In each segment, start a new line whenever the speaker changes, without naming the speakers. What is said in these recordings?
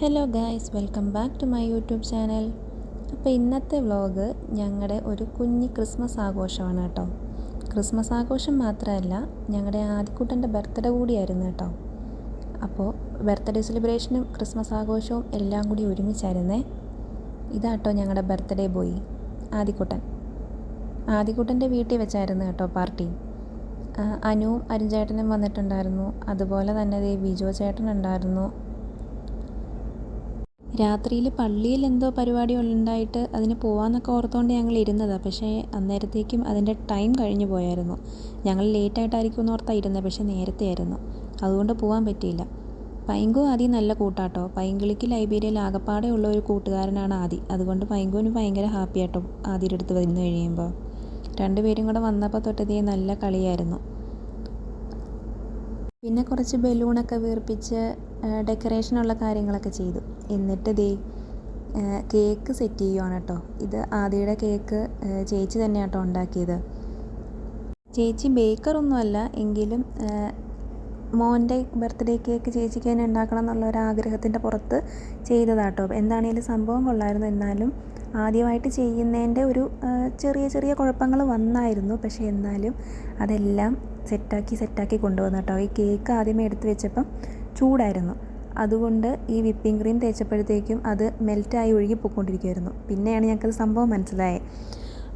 Hello guys welcome back to my YouTube channel അപ്പോൾ ഇന്നത്തെ vlog ഞങ്ങളുടെ ഒരു കുഞ്ഞ് ക്രിസ്മസ് ആഘോഷമാണ് കേട്ടോ. ക്രിസ്മസ് ആഘോഷം മാത്രമല്ല ഞങ്ങളുടെ ആദ്യക്കൂട്ടന്റെ ബർത്ത്ഡേ കൂടിയായിരുന്നു കേട്ടോ. അപ്പോൾ ബർത്ത്ഡേ സെലിബ്രേഷനും ക്രിസ്മസ് ആഘോഷവും എല്ലാം കൂടി ഒരുമിച്ചായിരുന്നേ. ഇതാട്ടോ ഞങ്ങളുടെ ബർത്ത്ഡേ ബോയ് ആദിക്കുട്ടൻ. ആദിക്കുട്ടന്റെ വീട്ടിൽ വെച്ചായിരുന്നു കേട്ടോ പാർട്ടി അനുവും അരുൺചേട്ടനും വന്നിട്ടുണ്ടായിരുന്നു. അതുപോലെ തന്നെ ബിജോ ചേട്ടൻ ഉണ്ടായിരുന്നു. രാത്രിയിൽ പള്ളിയിൽ എന്തോ പരിപാടി ഉണ്ടായിട്ട് അതിന് പോവാമെന്നൊക്കെ ഓർത്തുകൊണ്ട് ഞങ്ങൾ ഇരുന്നതാണ് പക്ഷേ അന്നേരത്തേക്കും അതിന്റെ ടൈം കഴിഞ്ഞു പോയായിരുന്നു. ഞങ്ങൾ ലേറ്റായിട്ടായിരിക്കും എന്ന് ഓർത്താ ഇരുന്നത് പക്ഷേ നേരത്തെ ആയിരുന്നു അതുകൊണ്ട് പോകാൻ പറ്റിയില്ല. പൈങ്കു ആദി നല്ല കൂട്ടാട്ടോ. പൈങ്കിളിക്ക് ലൈബ്രറിയിൽ ആകപ്പാടെ ഉള്ള ഒരു കൂട്ടുകാരനാണ് ആദി. അതുകൊണ്ട് പൈങ്കുവിന് ഭയങ്കര ഹാപ്പി ആട്ടോ അടുത്ത് വന്നു കഴിയുമ്പോൾ രണ്ടുപേരും കൂടെ വന്നപ്പോൾ തൊട്ടതേ നല്ല കളിയായിരുന്നു. പിന്നെ കുറച്ച് ബലൂണൊക്കെ വീർപ്പിച്ച് ഡെക്കറേഷനുള്ള കാര്യങ്ങളൊക്കെ ചെയ്തു. എന്നിട്ട് ദേ കേക്ക് സെറ്റ് ചെയ്യുവാണ് കേട്ടോ ഇത് ആദിയുടെ കേക്ക് ചേച്ചി തന്നെ കേട്ടോ ഉണ്ടാക്കിയത്. ചേച്ചി ബേക്കറൊന്നുമല്ല എങ്കിലും മോന്റെ ബർത്ത്ഡേ കേക്ക് ചേച്ചിക്ക് തന്നെ ഉണ്ടാക്കണം എന്നുള്ള ഒരു ആഗ്രഹത്തിന്റെ പുറത്ത് ചെയ്തതാട്ടോ എന്താണേലും സംഭവം കൊള്ളായിരുന്നു. എന്നാലും ആദ്യമായിട്ട് ചെയ്യുന്നതിന്റെ ഒരു ചെറിയ ചെറിയ കുഴപ്പങ്ങൾ വന്നായിരുന്നു. പക്ഷേ എന്നാലും അതെല്ലാം സെറ്റാക്കി സെറ്റാക്കി കൊണ്ടുവന്നു കേട്ടോ. ഈ കേക്ക് ആദ്യമേ എടുത്ത് വെച്ചപ്പം ചൂടായിരുന്നു. അതുകൊണ്ട് ഈ വിപ്പിംഗ് ക്രീം തേച്ചപ്പോഴത്തേക്കും അത് മെൽറ്റായി ഒഴുകി പോയിക്കൊണ്ടിരിക്കുമായിരുന്നു പിന്നെയാണ് ഞങ്ങൾക്കത് സംഭവം മനസ്സിലായത്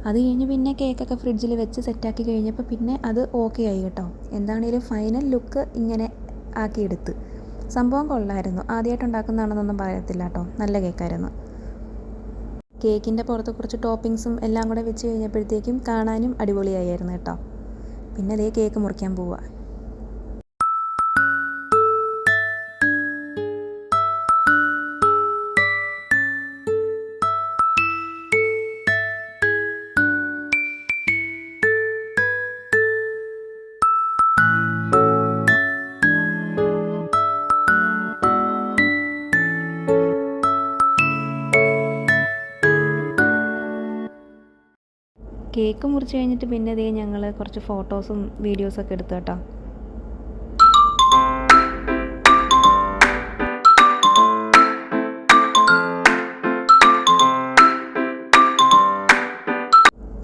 അത് കഴിഞ്ഞ് പിന്നെ കേക്കൊക്കെ ഫ്രിഡ്ജിൽ വെച്ച് സെറ്റാക്കി കഴിഞ്ഞപ്പോൾ പിന്നെ അത് ഓക്കെ ആയി കേട്ടോ. എന്താണേലും ഫൈനൽ ലുക്ക് ഇങ്ങനെ ആക്കിയെടുത്ത്. സംഭവം കൊള്ളായിരുന്നു. ആദ്യമായിട്ട് ഉണ്ടാക്കുന്നതാണെന്നൊന്നും പറയത്തില്ല കേട്ടോ. നല്ല കേക്കായിരുന്നു. കേക്കിന്റെ പുറത്ത് കുറച്ച് ടോപ്പിങ്സും എല്ലാം കൂടെ വെച്ച് കഴിഞ്ഞപ്പോഴത്തേക്കും കാണാനും അടിപൊളിയായിരുന്നു കേട്ടോ. പിന്നെ അതേ കേക്ക് മുറിക്കാൻ പോവുക കേക്ക് മുറിച്ച് കഴിഞ്ഞിട്ട് പിന്നെ ദേ ഞങ്ങൾ കുറച്ച് ഫോട്ടോസും വീഡിയോസൊക്കെ എടുത്തു കേട്ടോ.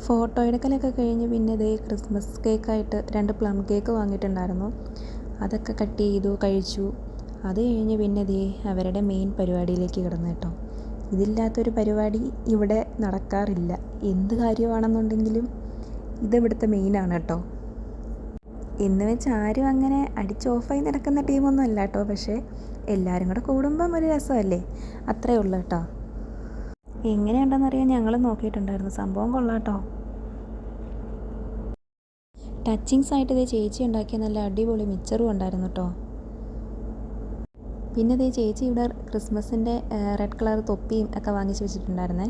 ഫോട്ടോ എടുക്കലൊക്കെ കഴിഞ്ഞ് പിന്നെ ദേ ക്രിസ്മസ് കേക്കായിട്ട് രണ്ട് പ്ലം കേക്ക് വാങ്ങിയിട്ടുണ്ടായിരുന്നു. അതൊക്കെ കട്ട് ചെയ്തു കഴിച്ചു. അത് കഴിഞ്ഞ് പിന്നെ ദേ അവരുടെ മെയിൻ പരിപാടിയിലേക്ക് കിടന്നു കേട്ടോ. ഇതില്ലാത്തൊരു പരിപാടി ഇവിടെ നടക്കാറില്ല. എന്ത് കാര്യമാണെന്നുണ്ടെങ്കിലും ഇതിവിടുത്തെ മെയിനാണ് കേട്ടോ. എന്ന് വെച്ച് ആരും അങ്ങനെ അടിച്ച് ഓഫായി നടക്കുന്ന ടീമൊന്നും അല്ല കേട്ടോ. പക്ഷേ എല്ലാവരും കൂടെ കൂടുമ്പം ഒരു രസമല്ലേ? അത്രേ ഉള്ളൂ കേട്ടോ. എങ്ങനെയുണ്ടെന്നറിയാൻ ഞങ്ങൾ നോക്കിയിട്ടുണ്ടായിരുന്നു. സംഭവം കൊള്ളാട്ടോ ടച്ചിങ്സ് ആയിട്ട് ഇത് ചേച്ചി ഉണ്ടാക്കിയ നല്ല അടിപൊളി മിച്ചറും ഉണ്ടായിരുന്നു കേട്ടോ. പിന്നെ ദേ ചേച്ചി ഇവിടെ ക്രിസ്മസിന്റെ റെഡ് കളർ തൊപ്പിയും ഒക്കെ വാങ്ങിച്ച് വെച്ചിട്ടുണ്ടായിരുന്നേ.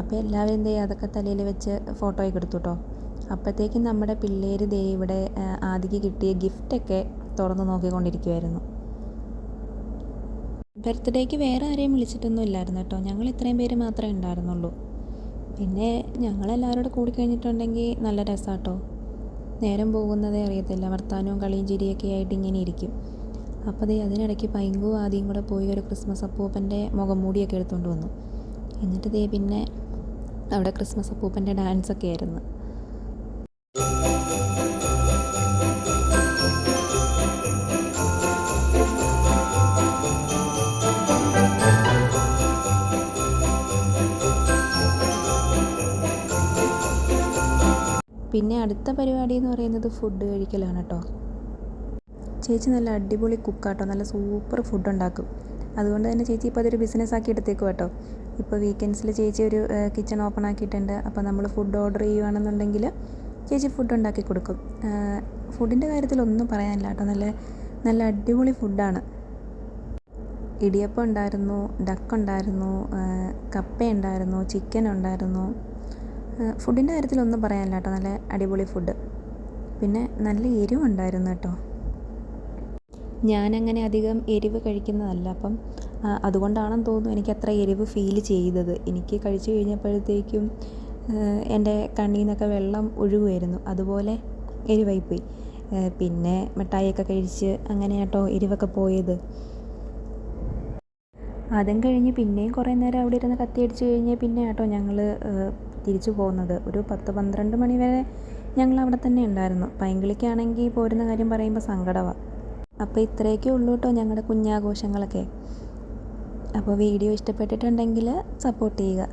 അപ്പോൾ എല്ലാവരും ദേ അതൊക്കെ തലയിൽ വെച്ച് ഫോട്ടോയൊക്കെ എടുത്തു കേട്ടോ. അപ്പോഴത്തേക്കും നമ്മുടെ പിള്ളേർ ദേ ഇവിടെ ആദ്യക്ക് കിട്ടിയ ഗിഫ്റ്റൊക്കെ തുറന്ന് നോക്കിക്കൊണ്ടിരിക്കുമായിരുന്നു ബർത്ത്ഡേക്ക് വേറെ ആരെയും വിളിച്ചിട്ടൊന്നും ഇല്ലായിരുന്നു കേട്ടോ. ഞങ്ങൾ ഇത്രയും പേര് മാത്രമേ ഉണ്ടായിരുന്നുള്ളൂ. പിന്നെ ഞങ്ങളെല്ലാവരും കൂടി കഴിഞ്ഞിട്ടുണ്ടെങ്കിൽ നല്ല രസമാട്ടോ നേരം പോകുന്നതേ അറിയത്തില്ല. വർത്താനവും കളിയും ചിരിയൊക്കെ ആയിട്ട് ഇങ്ങനെ ഇരിക്കും. അപ്പോൾ ദേ അതിനിടയ്ക്ക് പൈങ്കു ആദ്യം കൂടെ പോയി ഒരു ക്രിസ്മസ് അപ്പൂപ്പന്റെ മുഖം മൂടിയൊക്കെ എടുത്തുകൊണ്ട് വന്നു. എന്നിട്ട് ദേ പിന്നെ അവിടെ ക്രിസ്മസ് അപ്പൂപ്പന്റെ ഡാൻസൊക്കെ ആയിരുന്നു. പിന്നെ അടുത്ത പരിപാടി എന്ന് പറയുന്നത് ഫുഡ് കഴിക്കലാണ് കേട്ടോ. ചേച്ചി നല്ല അടിപൊളി കുക്കാട്ടോ. നല്ല സൂപ്പർ ഫുഡ് ഉണ്ടാക്കും അതുകൊണ്ട് തന്നെ ചേച്ചി ഇപ്പോൾ അതൊരു ബിസിനസ് ആക്കി എടുത്തേക്കും കേട്ടോ. ഇപ്പോൾ വീക്കെൻഡ്സിൽ ചേച്ചി ഒരു കിച്ചൺ ഓപ്പൺ ആക്കിയിട്ടുണ്ട്. അപ്പോൾ നമ്മൾ ഫുഡ് ഓർഡർ ചെയ്യുകയാണെന്നുണ്ടെങ്കിൽ ചേച്ചി ഫുഡ് ഉണ്ടാക്കി കൊടുക്കും. ഫുഡിന്റെ കാര്യത്തിൽ ഒന്നും പറയാനില്ല കേട്ടോ. നല്ല നല്ല അടിപൊളി ഫുഡാണ് ഇടിയപ്പം ഉണ്ടായിരുന്നു ഡക്ക് ഉണ്ടായിരുന്നു കപ്പ ഉണ്ടായിരുന്നു. ചിക്കൻ ഉണ്ടായിരുന്നു ഫുഡിന്റെ കാര്യത്തിലൊന്നും പറയാനില്ല കേട്ടോ. നല്ല അടിപൊളി ഫുഡ് പിന്നെ നല്ല എരിവുണ്ടായിരുന്നു കേട്ടോ. ഞാനങ്ങനെ അധികം എരിവ് കഴിക്കുന്നതല്ല. അപ്പം അതുകൊണ്ടാണെന്ന് തോന്നുന്നു എനിക്കത്ര എരിവ് ഫീൽ ചെയ്തത്. എനിക്ക് കഴിച്ചു കഴിഞ്ഞപ്പോഴത്തേക്കും എന്റെ കണ്ണിൽ നിന്നൊക്കെ വെള്ളം ഒഴുകുമായിരുന്നു അതുപോലെ എരിവായിപ്പോയി. പിന്നെ മിഠായിയൊക്കെ കഴിച്ച് അങ്ങനെ കേട്ടോ എരിവൊക്കെ പോയത്. അതും കഴിഞ്ഞ് പിന്നെയും കുറേ നേരം അവിടെ ഇരുന്ന് കത്തിയടിച്ച് കഴിഞ്ഞ് പിന്നെ കേട്ടോ ഞങ്ങൾ തിരിച്ചു പോകുന്നത്. ഒരു പത്ത് പന്ത്രണ്ട് മണി വരെ ഞങ്ങൾ അവിടെ തന്നെ ഉണ്ടായിരുന്നു. പൈങ്കിളിക്കാണെങ്കിൽ പോരുന്ന കാര്യം പറയുമ്പോൾ സങ്കടമാണ് അപ്പോൾ ഇത്രയൊക്കെ ഉള്ളൂ കേട്ടോ ഞങ്ങളുടെ കുഞ്ഞാഘോഷങ്ങളൊക്കെ. അപ്പോൾ വീഡിയോ ഇഷ്ടപ്പെട്ടിട്ടുണ്ടെങ്കിൽ സപ്പോർട്ട് ചെയ്യുക.